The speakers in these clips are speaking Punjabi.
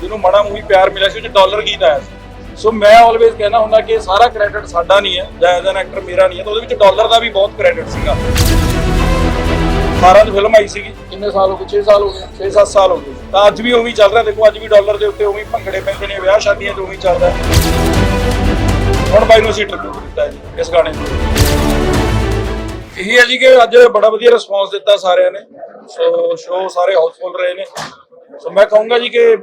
ਜਿਹਨੂੰ ਮੜਾ ਮੂਹੀ ਪਿਆਰ ਮਿਲਿਆ ਸੀ ਉਹ ਚ ਡਾਲਰ ਗੀਤ ਆਇਆ ਸੀ। ਸੋ ਮੈਂ ਆਲਵੇਜ਼ ਕਹਿਣਾ ਹੁੰਦਾ ਕਿ ਸਾਰਾ ਕ੍ਰੈਡਿਟ ਸਾਡਾ ਨਹੀਂ ਹੈ ਜਾਂ ਐਜ਼ ਐਨ ਐਕਟਰ ਮੇਰਾ ਨਹੀਂ ਹੈ ਤਾਂ ਉਹਦੇ ਵਿੱਚ ਡਾਲਰ ਦਾ ਵੀ ਬਹੁਤ ਕ੍ਰੈਡਿਟ ਸੀਗਾ। 18 ਦੀ ਫਿਲਮ ਆਈ ਸੀਗੀ। ਕਿੰਨੇ ਸਾਲ ਹੋ ਗਏ? 6 ਸਾਲ ਹੋ ਗਏ। 6-7 ਸਾਲ ਹੋ ਗਏ। ਤਾਂ ਅੱਜ ਵੀ ਉਵੇਂ ਚੱਲ ਰਿਹਾ ਦੇਖੋ ਅੱਜ ਵੀ ਡਾਲਰ ਦੇ ਉੱਤੇ ਉਵੇਂ ਭੰਗੜੇ ਪੈਂਦੇ ਨੇ ਵਿਆਹ ਸ਼ਾਦੀਆਂ 'ਚ ਉਵੇਂ ਚੱਲਦਾ। ਹੁਣ ਬਾਈ ਨੂੰ ਅਸੀਂ ਟ੍ਰਿਬਿਊਟ ਦਿੱਤਾ ਜੀ ਇਸ ਗਾਣੇ ਨੂੰ। ਇਹ ਹੈ ਜੀ ਕਿ ਅੱਜ ਬੜਾ ਵਧੀਆ ਰਿਸਪੌਂਸ ਦਿੱਤਾ ਸਾਰਿਆਂ ਨੇ। ਸੋ ਸ਼ੋ ਸਾਰੇ ਹਾਊਸਫੁੱਲ ਰਹੇ ਨੇ। ਸੋ ਮੈਂ ਕਹੂੰਗਾ ਜੀ ਕਿ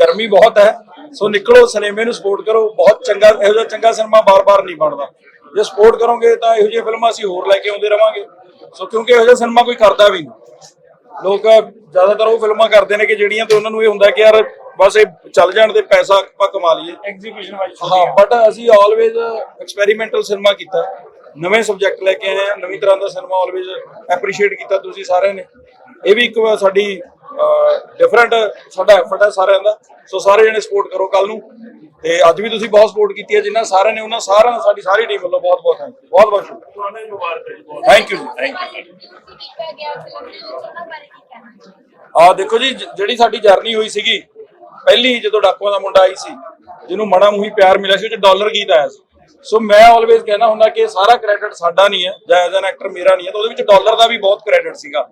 ਗਰਮੀ ਬਹੁਤ ਹੈ ਸੋ ਨਿਕਲੋ ਸਿਨੇਮੇ ਨੂੰ ਸਪੋਰਟ ਕਰੋ ਬਹੁਤ ਚੰਗਾ ਇਹੋ ਜਿਹਾ ਚੰਗਾ ਸਿਨੇਮਾ ਬਾਰ-ਬਾਰ ਨਹੀਂ ਬਣਦਾ। ਜੇ ਸਪੋਰਟ ਕਰੋਗੇ ਤਾਂ ਇਹੋ ਜਿਹੀਆਂ ਫਿਲਮਾਂ ਅਸੀਂ ਹੋਰ ਲੈ ਕੇ ਆਉਂਦੇ ਰਵਾਂਗੇ। ਸੋ ਕਿਉਂਕਿ ਇਹੋ ਜਿਹਾ ਸਿਨੇਮਾ ਕੋਈ ਕਰਦਾ ਵੀ ਨਹੀਂ। ਲੋਕ ਜ਼ਿਆਦਾਤਰ ਉਹ ਫਿਲਮਾਂ ਕਰਦੇ ਨੇ ਕਿ ਜਿਹੜੀਆਂ ਤੇ ਉਹਨਾਂ ਨੂੰ ਇਹ ਹੁੰਦਾ ਕਿ ਯਾਰ ਬਸ ਇਹ ਚੱਲ ਜਾਣ ਤੇ ਪੈਸਾ ਆਪਾਂ ਕਮਾ ਲਈਏ। ਐਗਜ਼ੀਬਿਸ਼ਨ ਵਾਈਜ਼ ਹਾਂ ਬਟ ਅਸੀਂ ਆਲਵੇਜ਼ ਐਕਸਪੈਰੀਮੈਂਟਲ ਸਿਨੇਮਾ ਕੀਤਾ। ਨਵੇਂ ਸਬਜੈਕਟ ਲੈ ਕੇ ਆਏ ਆ ਨਵੀਂ ਤਰ੍ਹਾਂ ਦਾ ਸਿਨੇਮਾ ਆਲਵੇਜ਼ ਐਪਰੀਸ਼ੀਏਟ ਕੀਤਾ ਤੁਸੀਂ ਸਾਰਿਆਂ ਨੇ। ਇਹ ਵੀ ਇੱਕ ਸਾਡੀ ਡਿਫਰੈਂਟ ਸਾਡਾ ਐਫਰਟ ਹੈ ਸਾਰਿਆਂ ਦਾ। ਸੋ ਸਾਰੇ ਜਣੇ ਸਪੋਰਟ ਕਰੋ ਕੱਲ ਨੂੰ। ਤੇ ਅੱਜ ਵੀ ਤੁਸੀਂ ਬਹੁਤ ਸਪੋਰਟ ਕੀਤੀ ਹੈ ਜਿੰਨਾ ਸਾਰਿਆਂ ਨੇ ਉਹਨਾਂ ਸਾਰਿਆਂ ਦਾ ਸਾਡੀ ਸਾਰੀ ਟੀਮ ਵੱਲੋਂ ਬਹੁਤ ਬਹੁਤ ਥੈਂਕ ਯੂ ਬਹੁਤ ਬਹੁਤ ਸ਼ੁਕਰੀਆ। Thank you ji thank you ਆ ਦੇਖੋ ਜੀ ਜ- ਜਿਹੜੀ ਸਾਡੀ ਜਰਨੀ ਹੋਈ ਸੀਗੀ ਪਹਿਲੀ ਜਦੋਂ ਡਾਕੂਆਂ ਦਾ ਮੁੰਡਾ ਆਈ ਸੀ ਜਿਹਨੂੰ ਮੜਾ ਮੂਹੀ ਪਿਆਰ ਮਿਲਿਆ ਸੀ ਉਹ ਚ ਡਾਲਰ ਗੀਤ ਆਇਆ ਸੀ। ਸੋ ਮੈਂ ਆਲਵੇਜ਼ ਕਹਿਣਾ ਹੁੰਦਾ ਕਿ ਸਾਰਾ ਕ੍ਰੈਡਿਟ ਸਾਡਾ ਨਹੀਂ ਹੈ, ਜਾਂ ਐਜ਼ ਐਨ ਐਕਟਰ ਮੇਰਾ ਨਹੀਂ ਹੈ, ਤਾਂ ਉਹਦੇ ਵਿੱਚ ਡਾਲਰ ਦਾ ਵੀ ਬਹੁਤ ਕ੍ਰੈਡਿਟ ਸੀਗਾ।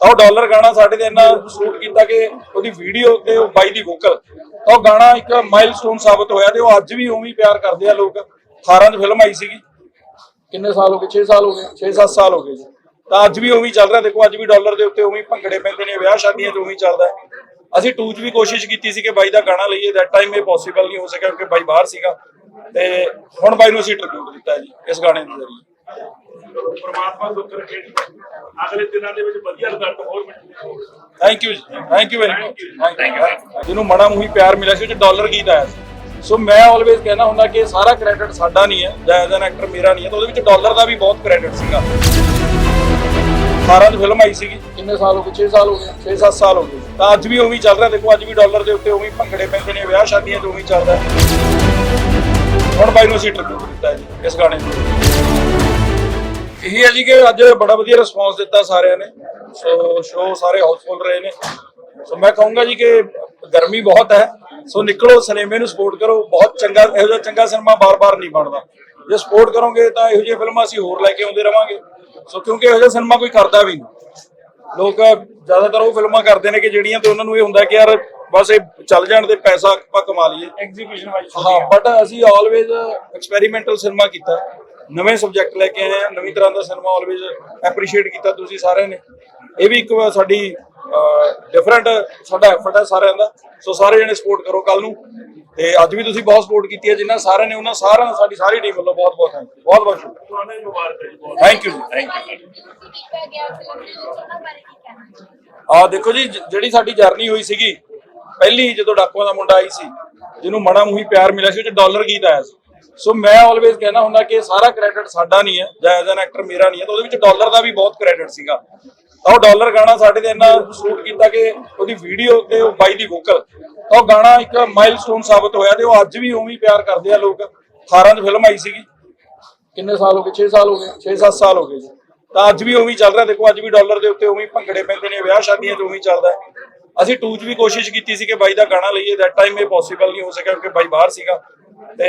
ਤਾਂ ਉਹ ਡਾਲਰ ਗਾਣਾ ਸਾਡੇ ਤੇ ਇੰਨਾ ਸ਼ੂਟ ਕੀਤਾ ਕਿ ਉਹਦੀ ਵੀਡੀਓ ਤੇ ਉਹ ਬਾਈ ਦੀ ਵੋਕਲ ਤਾਂ ਉਹ ਗਾਣਾ ਇੱਕ ਮਾਈਲਸਟੋਨ ਸਾਬਤ ਹੋਇਆ ਤੇ ਉਹ ਅੱਜ ਵੀ ਉਵੇਂ ਪਿਆਰ ਕਰਦੇ ਆ ਲੋਕ। 18 ਦੀ ਫਿਲਮ ਆਈ ਸੀਗੀ। ਕਿੰਨੇ ਸਾਲ ਹੋ ਗਏ? 6 ਸਾਲ ਹੋ ਗਏ? 6-7 ਸਾਲ ਹੋ ਗਏ ਜੀ। ਤਾਂ ਅੱਜ ਵੀ ਉਵੇਂ ਚੱਲ ਰਿਹਾ। ਦੇਖੋ, ਅੱਜ ਵੀ ਡਾਲਰ ਦੇ ਉੱਤੇ ਉਵੇਂ ਭੰਗੜੇ ਪੈਂਦੇ ਨੇ, ਵਿਆਹ ਸ਼ਾਦੀਆਂ 'ਚ ਉਵੇਂ ਚੱਲਦਾ ਅਸੀਂ ਟੂ 'ਚ ਵੀ ਕੋਸ਼ਿਸ਼ ਕੀਤੀ ਸੀ ਕਿ ਬਾਈ ਦਾ ਗਾਣਾ ਲਈਏ। ਦੈਟ ਟਾਈਮ ਇਹ ਪੋਸੀਬਲ ਨਹੀਂ ਹੋ ਸਕਿਆ ਕਿਉਂਕਿ ਬਾਈ ਬਾਹਰ ਸੀਗਾ। ਤੇ ਹੁਣ ਬਾਈ ਨੂੰ ਅਸੀਂ ਟ੍ਰਿਬਿਊਟ ਦਿੱਤਾ ਜੀ ਇਸ ਗਾਣੇ ਦੇ ਜ਼ਰੀਏ। ਪਰਮਾਤਮਾ ਦੁੱਖ ਰੱਖੇ ਜੀ ਅਗਲੇ ਦਿਨਾਂ ਦੇ ਵਿੱਚ ਵਧੀਆ ਰਿਜ਼ਲਟ ਹੋਰ ਮਿਲਣਗੇ। Thank you ji thank you very much thank you ਜਿਹਨੂੰ ਮੜਾ ਮੂਹੀ ਪਿਆਰ ਮਿਲਿਆ ਸੀ ਉਹ ਚ ਡਾਲਰ ਗੀਤ ਆਇਆ ਸੀ। ਸੋ ਮੈਂ ਆਲਵੇਜ਼ ਕਹਿਣਾ ਹੁੰਦਾ ਕਿ ਸਾਰਾ ਕ੍ਰੈਡਿਟ ਸਾਡਾ ਨਹੀਂ ਹੈ ਜਾਂ ਐਜ਼ ਐਨ ਐਕਟਰ ਮੇਰਾ ਨਹੀਂ ਹੈ ਤਾਂ ਉਹਦੇ ਵਿੱਚ ਡਾਲਰ ਦਾ ਵੀ ਬਹੁਤ ਕ੍ਰੈਡਿਟ ਸੀਗਾ। 18 ਦੀ ਫਿਲਮ ਆਈ ਸੀਗੀ। ਕਿੰਨੇ ਸਾਲ ਹੋ ਗਏ? 6 ਸਾਲ ਹੋ ਗਏ। 6-7 ਸਾਲ ਹੋ ਗਏ। ਤਾਂ ਅੱਜ ਵੀ ਉਵੇਂ ਹੀ ਚੱਲ ਰਿਹਾ। ਦੇਖੋ ਅੱਜ ਵੀ ਡਾਲਰ ਦੇ ਉੱਤੇ ਉਵੇਂ ਭੰਗੜੇ ਪੈਂਦੇ ਨੇ ਵਿਆਹ ਸ਼ਾਦੀਆਂ 'ਚ ਉਵੇਂ ਚੱਲਦਾ। ਹੈ। ਹੁਣ ਬਾਈ ਨੂੰ ਅਸੀਂ ਟ੍ਰਿਬਿਊਟ ਦਿੱਤਾ ਜੀ, ਇਸ ਗਾਣੇ ਨੂੰ। ਇਹ ਹੈ ਜੀ ਕਿ ਅੱਜ ਬੜਾ ਵਧੀਆ ਰਿਸਪੌਂਸ ਦਿੱਤਾ ਸਾਰਿਆਂ ਨੇ। ਸੋ ਸ਼ੋ ਸਾਰੇ ਹਾਊਸਫੁੱਲ ਰਹੇ ਨੇ। ਸੋ ਮੈਂ ਕਹੂੰਗਾ ਜੀ ਕਿ ਗਰਮੀ ਬਹੁਤ ਹੈ। ਸੋ ਨਿਕਲੋ ਸਿਨੇਮੇ ਨੂੰ ਸਪੋਰਟ ਕਰੋ। ਬਹੁਤ ਚੰਗਾ, ਇਹੋ ਜਿਹਾ ਚੰਗਾ ਸਿਨੇਮਾ ਬਾਰ-ਬਾਰ ਨਹੀਂ ਬਣਦਾ। ਜੇ ਸਪੋਰਟ ਕਰੋਗੇ ਤਾਂ ਇਹੋ ਜਿਹੀਆਂ ਫਿਲਮਾਂ ਅਸੀਂ ਹੋਰ ਲੈ ਕੇ ਆਉਂਦੇ ਰਵਾਂਗੇ। ਸੋ ਕਿਉਂਕਿ ਇਹੋ ਜਿਹਾ ਸਿਨੇਮਾ ਕੋਈ ਕਰਦਾ ਵੀ ਨਹੀਂ। ਲੋਕ ਜ਼ਿਆਦਾਤਰ ਉਹ ਫਿਲਮਾਂ ਕਰਦੇ ਨੇ ਕਿ ਜਿਹੜੀਆਂ ਤੇ ਉਹਨਾਂ ਨੂੰ ਇਹ ਹੁੰਦਾ ਕਿ ਯਾਰ ਬਸ ਇਹ ਚੱਲ ਜਾਣ ਤੇ ਪੈਸਾ ਆਪਾਂ ਕਮਾ ਲਈਏ। ਐਗਜ਼ੀਬਿਸ਼ਨ ਵਾਈਜ਼ ਹਾਂ ਬਟ ਅਸੀਂ ਆਲਵੇਜ਼ ਐਕਸਪੈਰੀਮੈਂਟਲ ਸਿਨੇਮਾ ਕੀਤਾ। ਨਵੇਂ ਸਬਜੈਕਟ ਲੈ ਕੇ ਆਏ ਆ ਨਵੀਂ ਤਰ੍ਹਾਂ ਦਾ ਸਿਨੇਮਾ ਆਲਵੇਜ਼ ਐਪਰੀਸ਼ੀਏਟ ਕੀਤਾ ਤੁਸੀਂ ਸਾਰਿਆਂ ਨੇ। ਇਹ ਵੀ ਇੱਕ ਵਾਰ ਸਾਡੀ ਡਿਫਰੈਂਟ ਸਾਡਾ ਐਫਰਟ ਹੈ ਸਾਰਿਆਂ ਦਾ। ਸੋ ਸਾਰੇ ਜਣੇ ਸਪੋਰਟ ਕਰੋ ਕੱਲ ਨੂੰ। ਤੇ ਅੱਜ ਵੀ ਤੁਸੀਂ ਬਹੁਤ ਸਪੋਰਟ ਕੀਤੀ ਹੈ ਜਿੰਨਾ ਸਾਰਿਆਂ ਨੇ ਉਹਨਾਂ ਸਾਰਿਆਂ ਦਾ ਸਾਡੀ ਸਾਰੀ ਟੀਮ ਵੱਲੋਂ ਬਹੁਤ ਬਹੁਤ ਥੈਂਕ ਯੂ ਬਹੁਤ ਬਹੁਤ ਸ਼ੁਕਰੀਆ। ਤੁਹਾਨੂੰ ਵੀ ਮੁਬਾਰਕ ਹੈ ਜੀ ਬਹੁਤ। ਥੈਂਕ ਯੂ ਥੈਂਕ ਯੂ ਦੇ ਆ ਦੇਖੋ ਜ- ਜਿਹੜੀ ਸਾਡੀ ਜਰਨੀ ਹੋਈ ਸੀਗੀ ਪਹਿਲੀ ਜਦੋਂ ਡਾਕੂਆਂ ਦਾ ਮੁੰਡਾ ਆਈ ਸੀ, ਜਿਹਨੂੰ ਮੜਾ ਮੂਹੀ ਪਿਆਰ ਮਿਲਿਆ ਸੀ, ਉਹ ਚ ਡਾਲਰ ਗੀਤ ਆਇਆ ਸੀ। ਸੋ ਮੈਂ ਆਲਵੇਜ਼ ਕਹਿਣਾ ਹੁੰਦਾ ਕਿ ਸਾਰਾ ਕ੍ਰੈਡਿਟ ਸਾਡਾ ਨਹੀਂ ਹੈ, ਜਾਂ ਐਜ਼ ਐਨ ਐਕਟਰ ਮੇਰਾ ਨਹੀਂ ਹੈ, ਤਾਂ ਉਹਦੇ ਵਿੱਚ ਡਾਲਰ ਦਾ ਵੀ ਬਹੁਤ ਕ੍ਰੈਡਿਟ ਸੀਗਾ। ਤਾਂ ਉਹ ਡਾਲਰ ਗਾਣਾ ਸਾਡੇ ਤੇ ਇੰਨਾ ਸ਼ੂਟ ਕੀਤਾ ਕਿ ਉਹਦੀ ਵੀਡੀਓ ਤੇ ਉਹ ਬਾਈ ਦੀ ਵੋਕਲ ਤਾਂ ਉਹ ਗਾਣਾ ਇੱਕ ਮਾਈਲਸਟੋਨ ਸਾਬਤ ਹੋਇਆ ਤੇ ਉਹ ਅੱਜ ਵੀ ਉਵੇਂ ਪਿਆਰ ਕਰਦੇ ਆ ਲੋਕ। 18 ਚ ਫਿਲਮ ਆਈ ਸੀਗੀ। ਕਿੰਨੇ ਸਾਲ ਹੋ ਗਏ? 6 ਸਾਲ ਹੋ ਗਏ? 6-7 ਸਾਲ ਹੋ ਗਏ ਜੀ। ਤਾਂ ਅੱਜ ਵੀ ਉਵੇਂ ਚੱਲ ਰਿਹਾ। ਦੇਖੋ, ਅੱਜ ਵੀ ਡਾਲਰ ਦੇ ਉੱਤੇ ਉਵੇਂ ਭੰਗੜੇ ਪੈਂਦੇ ਨੇ, ਵਿਆਹ ਸ਼ਾਦੀਆਂ 'ਚ ਉਵੇਂ ਚੱਲਦਾ ਅਸੀਂ ਟੂ 'ਚ ਵੀ ਕੋਸ਼ਿਸ਼ ਕੀਤੀ ਸੀ ਕਿ ਬਾਈ ਦਾ ਗਾਣਾ ਲਈਏ ਦੈਟ ਟਾਈਮ ਇਹ ਪੋਸੀਬਲ ਨਹੀਂ ਹੋ ਸਕਿਆ ਕਿਉਂਕਿ ਬਾਈ ਬਾਹਰ ਸੀਗਾ ਤੇ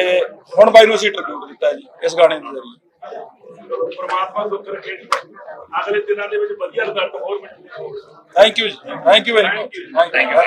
ਹੁਣ ਬਾਈ ਨੂੰ ਅਸੀਂ ਟ੍ਰਿਬਿਊਟ ਦਿੱਤਾ ਜੀ ਇਸ ਗਾਣੇ ਦੇ ਜ਼ਰੀਏ। ਪਰਮਾਤਮਾ ਰੱਖੇ ਜੀ ਅਗਲੇ ਦਿਨਾਂ ਦੇ ਵਿੱਚ ਵਧੀਆ ਰਿਜ਼ਲਟ ਹੋਰ ਮਿਲਣਗੇ। Thank you ji thank you very much thank you